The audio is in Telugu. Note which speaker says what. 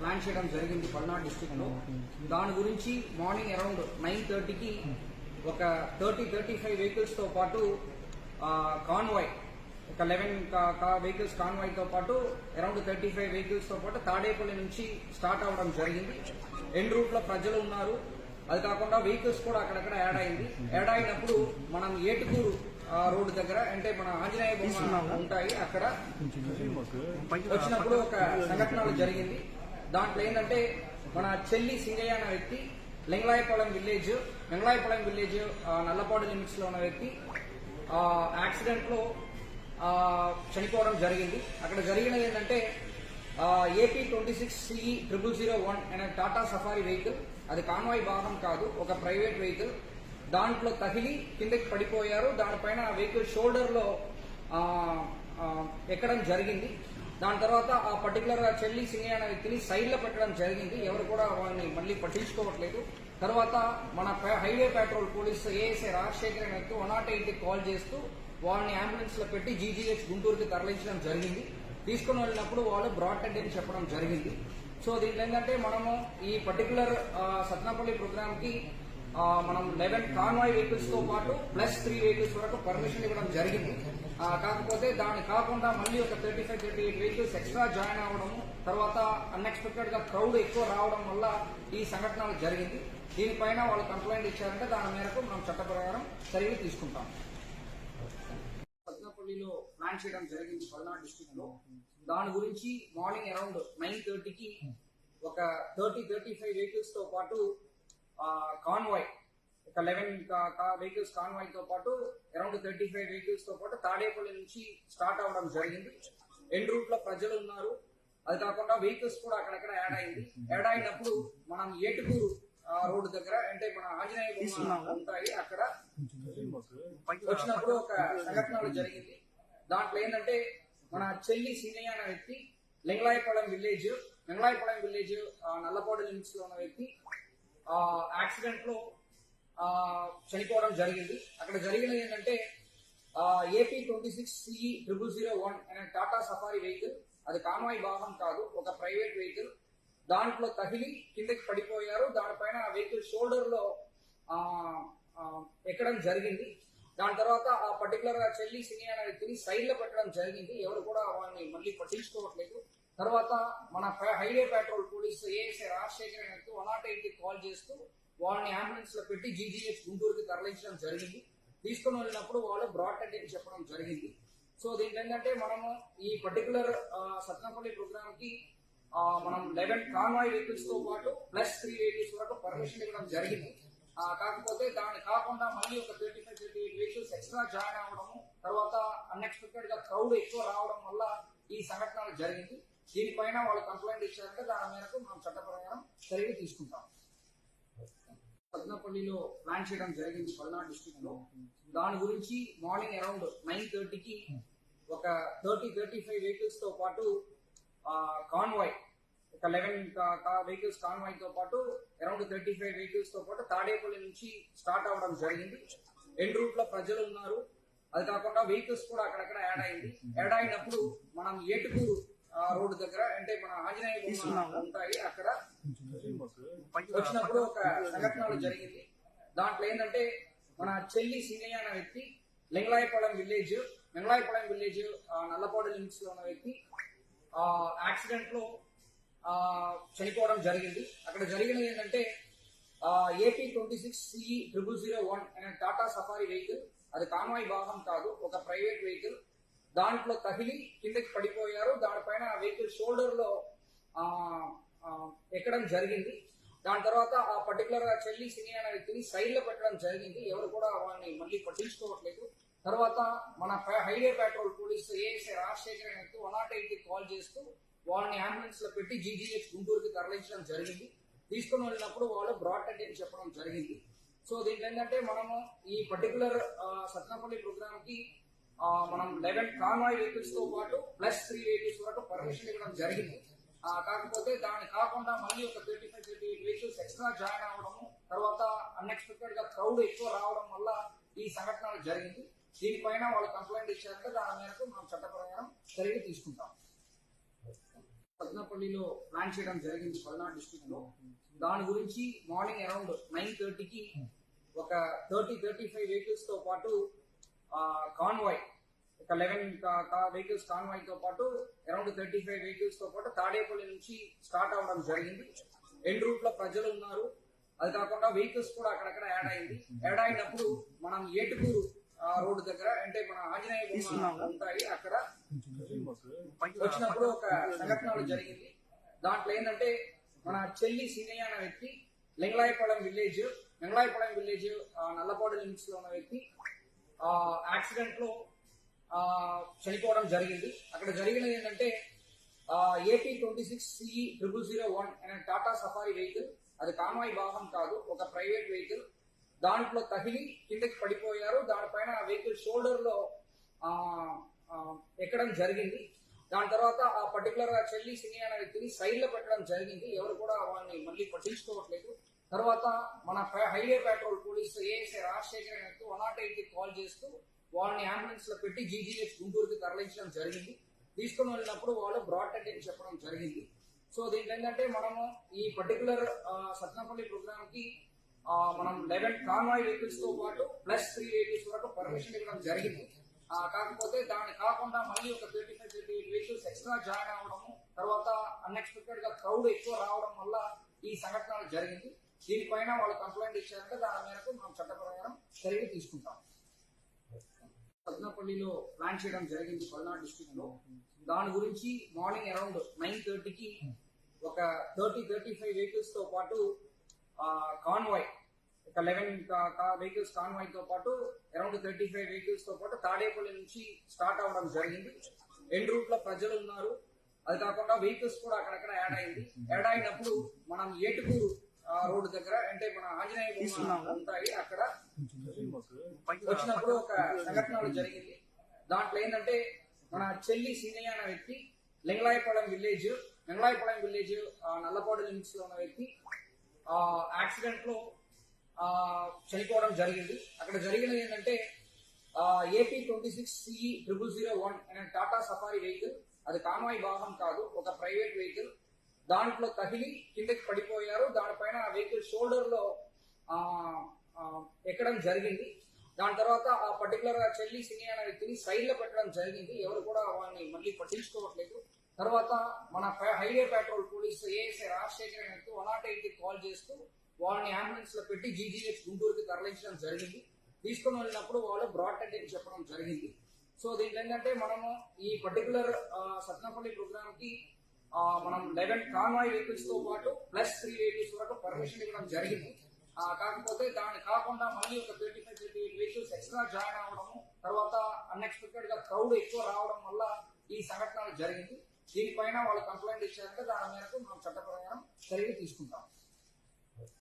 Speaker 1: ప్లాన్ చేయడం జరిగింది పల్నాడు డిస్టిక్లో దాని గురించి మార్నింగ్ అరౌండ్ నైన్ థర్టీకి ఒక థర్టీ థర్టీ ఫైవ్ వెహికల్స్తో పాటు కాన్వాయ్ ఒక లెవెన్ వెహికల్స్ కాన్వాయ్తో పాటు అరౌండ్ థర్టీ ఫైవ్ వెహికల్స్తో పాటు తాడేపల్లి నుంచి స్టార్ట్ అవ్వడం జరిగింది. ఎండ్ రూట్లో ప్రజలు ఉన్నారు. అది కాకుండా వెహికల్స్ కూడా అక్కడక్కడ యాడ్ అయింది. యాడ్ అయినప్పుడు మనం ఏటుకూరు రోడ్డు దగ్గర అంటే మన ఆంజనేయ బొమ్మ ఉంటాయి అక్కడ. వచ్చినప్పుడు ఒక సంఘటన జరిగింది. దాంట్లో ఏంటంటే మన చెల్లి సింగయ్య అనే వ్యక్తి లింగలాయపాలెం విలేజ్ లింగలాయపాలెం విలేజ్ నల్లపాడు లిమిట్స్లో ఉన్న వ్యక్తి యాక్సిడెంట్లో యాక్సిడెంట్లో చనిపోవడం జరిగింది. అక్కడ జరిగినది ఏంటంటే AP twenty six CE triple zero one అనే టాటా సఫారీ వెహికల్ అది కాన్వాయ్ భాగం కాదు ఒక ప్రైవేట్ వెహికల్. దాంట్లో తగిలి కిందకి పడిపోయారు. దానిపైన వెహికల్ షోల్డర్లో ఎక్కడం జరిగింది. దాని తర్వాత ఆ పర్టికులర్గా చెల్లి సింగయ్య అనే వ్యక్తిని సైడ్లో పెట్టడం జరిగింది. ఎవరు కూడా వాళ్ళని మళ్ళీ పట్టించుకోవట్లేదు. తర్వాత మన highway patrol police ASI Rajasekhar అనే వ్యక్తి వన్ నాట్ ఎయిట్ కాల్ చేస్తూ వాళ్ళని అంబులెన్స్లో పెట్టి జీజీహెచ్ గుంటూరుకి తరలించడం జరిగింది. తీసుకుని వెళ్ళినప్పుడు వాళ్ళు బ్రాడ్ అని చెప్పడం జరిగింది. సో దీంట్లో ఏంటంటే మనము ఈ పర్టికులర్ సత్నాపల్లి ప్రోగ్రామ్కి మనం లెవెన్ కాన్వాయ్ వెహికల్స్తో పాటు ప్లస్ త్రీ వెహికల్స్ వరకు పర్మిషన్ ఇవ్వడం జరిగింది. కాకపోతే దాన్ని కాకుండా మళ్ళీ ఒక thirty five thirty eight vehicles extra join అవ్వడము తర్వాత అన్ఎక్స్పెక్టెడ్గా క్రౌడ్ ఎక్కువ రావడం వల్ల ఈ సంఘటన జరిగింది. దీనిపైన వాళ్ళు కంప్లైంట్ ఇచ్చారంటే దాని మేరకు మనం చట్ట ప్రకారం చర్యలు తీసుకుంటాం. పద్మపల్లిలో ప్లాన్ చేయడం జరిగింది పల్నాడు డిస్టిక్లో. దాని గురించి మార్నింగ్ అరౌండ్ నైన్ థర్టీకి ఒక థర్టీ థర్టీ ఫైవ్ వెహికల్స్తో పాటు కాన్వాయ్ ఒక లెవెన్ వెహికల్స్ కాన్వాయ్తో పాటు అరౌండ్ థర్టీ ఫైవ్ వెహికల్స్తో పాటు తాడేపల్లి నుంచి స్టార్ట్ అవ్వడం జరిగింది. ఎండ్ రూట్లో ప్రజలు ఉన్నారు. అది కాకుండా వెహికల్స్ కూడా అక్కడక్కడ యాడ్ అయింది. యాడ్ అయినప్పుడు మనం ఏటుకూరు రోడ్డు దగ్గర అంటే మన ఆంజనేయ ఉంటాయి అక్కడ వచ్చినప్పుడు ఒక సంఘటన జరిగింది. దాంట్లో ఏంటంటే మన చెల్లి సింగయ్య అనే వ్యక్తి లింగలాయపాలెం విలేజ్ లింగలాయపాలెం విలేజ్ నల్లపాడు లిమిట్స్లో ఉన్న వ్యక్తి ఆ, యాక్సిడెంట్లో చనిపోవడం జరిగింది. అక్కడ జరిగినది ఏంటంటే AP twenty six CE triple zero one అనే టాటా సఫారీ వెహికల్. అది కాన్వాయ్ భాగం కాదు ఒక ప్రైవేట్ వెహికల్. దాంట్లో తగిలి కిందకి పడిపోయారు. దానిపైన ఆ వెహికల్ షోల్డర్లో ఎక్కడం జరిగింది. దాని తర్వాత ఆ పర్టికులర్గా చెల్లి సినీ అనే వ్యక్తిని సైడ్లో పెట్టడం జరిగింది. ఎవరు కూడా వాళ్ళని మళ్ళీ పట్టించుకోవట్లేదు. తర్వాత మన highway patrol police ASI Rajasekhar అనే వన్ నాట్ ఎయిట్ కాల్ చేస్తూ వాళ్ళని అంబులెన్స్లో పెట్టి జీజీహెచ్ గుంటూరుకి తరలించడం జరిగింది. తీసుకుని వెళ్ళినప్పుడు వాళ్ళు బ్రాడ్ డెడ్ అని చెప్పడం జరిగింది. సో దీంట్లో ఏంటంటే మనము ఈ పర్టికులర్ సత్నపల్లి ప్రోగ్రామ్కి మనం లెవెన్ కాన్వాయ్ వెహికల్స్తో పాటు ప్లస్ త్రీ వెహికల్స్ వరకు పర్మిషన్ ఇవ్వడం జరిగింది. కాకపోతే దాన్ని కాకుండా మళ్ళీ ఒక thirty five thirty eight vehicles extra join అవ్వడము తర్వాత అన్ఎక్స్పెక్టెడ్గా క్రౌడ్ ఎక్కువ రావడం వల్ల ఈ సంఘటన జరిగింది. దీనిపైన వాళ్ళు కంప్లైంట్ ఇచ్చారంటే దాని మేరకు మనం చట్టపరంగా చర్యలు తీసుకుంటాం. పద్మపల్లిలో ప్లాన్ చేయడం జరిగింది పల్నాడు డిస్టిక్లో దాని గురించి మార్నింగ్ అరౌండ్ నైన్ థర్టీకి ఒక థర్టీ థర్టీ ఫైవ్ వెహికల్స్తో పాటు కాన్వాయ్ ఒక లెవెన్ వెహికల్స్ కాన్వాయ్తో పాటు అరౌండ్ థర్టీ ఫైవ్ వెహికల్స్తో పాటు తాడేపల్లి నుంచి స్టార్ట్ అవ్వడం జరిగింది. ఎండ్ రూట్లో ప్రజలు ఉన్నారు. అది కాకుండా వెహికల్స్ కూడా అక్కడక్కడ యాడ్ అయింది. యాడ్ అయినప్పుడు మనం ఏటుకూరు రోడ్డు దగ్గర అంటే మన ఆంజనేయ ఉంటాయి. అక్కడ వచ్చినప్పుడు ఒక సంఘటన జరిగింది. దాంట్లో ఏంటంటే మన చెల్లి సింగయ్య అనే వ్యక్తి లింగలాయపాలెం విలేజ్ లింగలాయపాలెం విలేజ్ నల్లపాడు లిమిట్స్లో ఉన్న వ్యక్తి ఆ, యాక్సిడెంట్లో ఆ, చనిపోవడం జరిగింది. అక్కడ జరిగినది ఏంటంటే AP twenty six CE triple zero one అనే టాటా సఫారీ వెహికల్ అది కాన్వాయ్ భాగం కాదు ఒక ప్రైవేట్ వెహికల్. దాంట్లో తగిలి కిందకి పడిపోయారు. దానిపైన ఆ వెహికల్ షోల్డర్లో ఎక్కడం జరిగింది. దాని తర్వాత ఆ పర్టికులర్గా చెల్లి సినీ అనే వ్యక్తిని సైడ్లో పెట్టడం జరిగింది. ఎవరు కూడా వాడిని మళ్ళీ పట్టించుకోవట్లేదు. తర్వాత మన highway patrol police ASI Rajasekhar అనే వ్యక్తి వన్ నాట్ ఎయిట్ కాల్ చేస్తూ వాళ్ళని అంబులెన్స్లో పెట్టి జీజీహెచ్ గుంటూరుకి తరలించడం జరిగింది. తీసుకుని వెళ్ళినప్పుడు వాళ్ళు బ్రాడ్ అని చెప్పడం జరిగింది. సో దీంట్లో ఏంటంటే మనము ఈ పర్టికులర్ సత్నపల్లి ప్రోగ్రామ్కి మనం లెవెన్ కాన్వాయ్ వెహికల్స్తో పాటు ప్లస్ త్రీ వెహికల్స్ వరకు పర్మిషన్ ఇవ్వడం జరిగింది. కాకపోతే దాన్ని కాకుండా మళ్ళీ ఒక thirty five thirty eight vehicles extra join అవ్వడము తర్వాత అన్ఎక్స్పెక్టెడ్గా క్రౌడ్ ఎక్కువ రావడం వల్ల ఈ సంఘటన జరిగింది. దీనిపైన వాళ్ళు కంప్లైంట్ ఇచ్చారంటే దాని మేరకు మనం చట్ట ప్రకారం చర్యలు తీసుకుంటాం. పద్మపల్లిలో ప్లాన్ చేయడం జరిగింది పల్నాడు డిస్టిక్లో. దాని గురించి మార్నింగ్ అరౌండ్ నైన్ థర్టీకి ఒక థర్టీ థర్టీ ఫైవ్ వెహికల్స్తో పాటు కాన్వాయ్ ఒక లెవెన్ వెహికల్స్ కాన్వాయ్తో పాటు అరౌండ్ థర్టీ ఫైవ్ వెహికల్స్తో పాటు తాడేపల్లి నుంచి స్టార్ట్ అవడం జరిగింది. ఎండ్ రూట్లో ప్రజలు ఉన్నారు. అది కాకుండా వెహికల్స్ కూడా అక్కడక్కడ యాడ్ అయింది. యాడ్ అయినప్పుడు మనం ఏటుకూరు రోడ్డు దగ్గర అంటే మన ఆంజనేయ ఉంటాయి అక్కడ వచ్చినప్పుడు ఒక సంఘటన జరిగింది. దాంట్లో ఏంటంటే మన చెల్లి సీనయ్య అనే వ్యక్తి లింగలాయపాలెం విలేజ్ లింగలాయపాలెం విలేజ్ నల్లపాడు లిమిట్స్లో ఉన్న వ్యక్తి యాక్సిడెంట్లో చనిపోవడం జరిగింది. అక్కడ జరిగినది ఏంటంటే AP twenty six CE triple zero one అనే టాటా సఫారీ వెహికల్ అది కామాయి వాహనం కాదు ఒక ప్రైవేట్ వెహికల్. దాంట్లో తగిలి కిందకి పడిపోయారు. దానిపైన ఆ వెహికల్ షోల్డర్లో ఎక్కడం జరిగింది. దాని తర్వాత ఆ పర్టికులర్గా చెల్లి సినీ అనే వ్యక్తిని సైడ్లో పెట్టడం జరిగింది. ఎవరు కూడా వాళ్ళని మళ్ళీ పట్టించుకోవట్లేదు. తర్వాత మన highway patrol police ASI Rajasekhar అనే వన్ నాట్ ఎయిట్కి కాల్ చేస్తూ వాళ్ళని అంబులెన్స్లో పెట్టి జీజీహెచ్ గుంటూరుకి తరలించడం జరిగింది. తీసుకుని వెళ్ళినప్పుడు వాళ్ళు బ్రాడ్ డెడ్ అని చెప్పడం జరిగింది. సో దీంట్లో ఏంటంటే మనము ఈ పర్టికులర్ సత్నపల్లి ప్రోగ్రామ్కి మనం లెవెన్ కాన్వాయ్ వెహికల్స్తో పాటు ప్లస్ త్రీ వెహికల్స్ వరకు పర్మిషన్ ఇవ్వడం జరిగింది. కాకపోతే దాన్ని కాకుండా మళ్ళీ ఒక thirty five thirty eight vehicles extra join అవ్వడము తర్వాత అన్ఎక్స్పెక్టెడ్గా క్రౌడ్ ఎక్కువ రావడం వల్ల ఈ సంఘటన జరిగింది. దీనిపైన వాళ్ళు కంప్లైంట్ ఇచ్చారంటే దాని మేరకు మనం చట్ట ప్రకారం చర్యలు తీసుకుంటాం. పద్నపల్లిలో ప్లాన్ చేయడం జరిగింది పల్నాడు డిస్టిక్లో దాని గురించి మార్నింగ్ అరౌండ్ నైన్ థర్టీకి ఒక థర్టీ థర్టీ ఫైవ్ వెహికల్స్తో పాటు కాన్వాయ్ ఒక లెవెన్ వెహికల్స్ కాన్వాయ్తో పాటు అరౌండ్ థర్టీ ఫైవ్ వెహికల్స్తో పాటు తాడేపల్లి నుంచి స్టార్ట్ అవడం జరిగింది. ఎండ్ రూట్లో ప్రజలు ఉన్నారు. అది కాకుండా వెహికల్స్ కూడా అక్కడక్కడ యాడ్ అయింది. యాడ్ అయినప్పుడు మనం ఏటుకూరు రోడ్డు దగ్గర అంటే మన ఆంజనేయ ఉంటాయి. అక్కడ వచ్చినప్పుడు ఒక సంఘటన ఒకటి జరిగింది. దాంట్లో ఏంటంటే మన చెల్లి సీనయ్య అనే వ్యక్తి లింగలాయపాలెం విలేజ్ లింగలాయపాలెం విలేజ్ నల్లపాడు లిమిట్స్లో ఉన్న వ్యక్తి యాక్సిడెంట్లో ఆ, చనిపోవడం జరిగింది. అక్కడ జరిగినది ఏంటంటే AP twenty six CE triple zero one అనే టాటా సఫారీ వెహికల్. అది కామాయి వాహనం కాదు ఒక ప్రైవేట్ వెహికల్. దాంట్లో తగిలి కిందకి పడిపోయారు. దానిపైన ఆ వెహికల్ షోల్డర్లో ఎక్కడం జరిగింది. దాని తర్వాత ఆ పర్టికులర్గా చెల్లి సినీ అనే వ్యక్తిని సైడ్లో పెట్టడం జరిగింది. ఎవరు కూడా వాడిని మళ్ళీ పట్టించుకోవట్లేదు. తర్వాత మన highway patrol police ASI Rajasekhar అనే వ్యక్తి వన్ నాట్ ఎయిట్ కాల్ చేస్తూ వాళ్ళని అంబులెన్స్లో పెట్టి జీజీహెచ్ గుంటూరుకి తరలించడం జరిగింది. తీసుకుని వెళ్ళినప్పుడు వాళ్ళు బ్రాడ్ అని చెప్పడం జరిగింది. సో దీంట్లో ఏంటంటే మనము ఈ పర్టికులర్ సత్నపల్లి ప్రోగ్రామ్కి మనం లెవెన్ కాన్వాయ్ వెహికల్స్తో పాటు ప్లస్ త్రీ వెహికల్స్ వరకు పర్మిషన్ ఇవ్వడం జరిగింది. కాకపోతే దాన్ని కాకుండా మళ్ళీ ఒక thirty five thirty eight vehicles extra join అవ్వడము తర్వాత అన్ఎక్స్పెక్టెడ్గా క్రౌడ్ ఎక్కువ రావడం వల్ల ఈ సంఘటన జరిగింది. దీనిపైన వాళ్ళు కంప్లైంట్ ఇచ్చారంటే దాని మేరకు మనం చట్ట చర్యలు తీసుకుంటాం.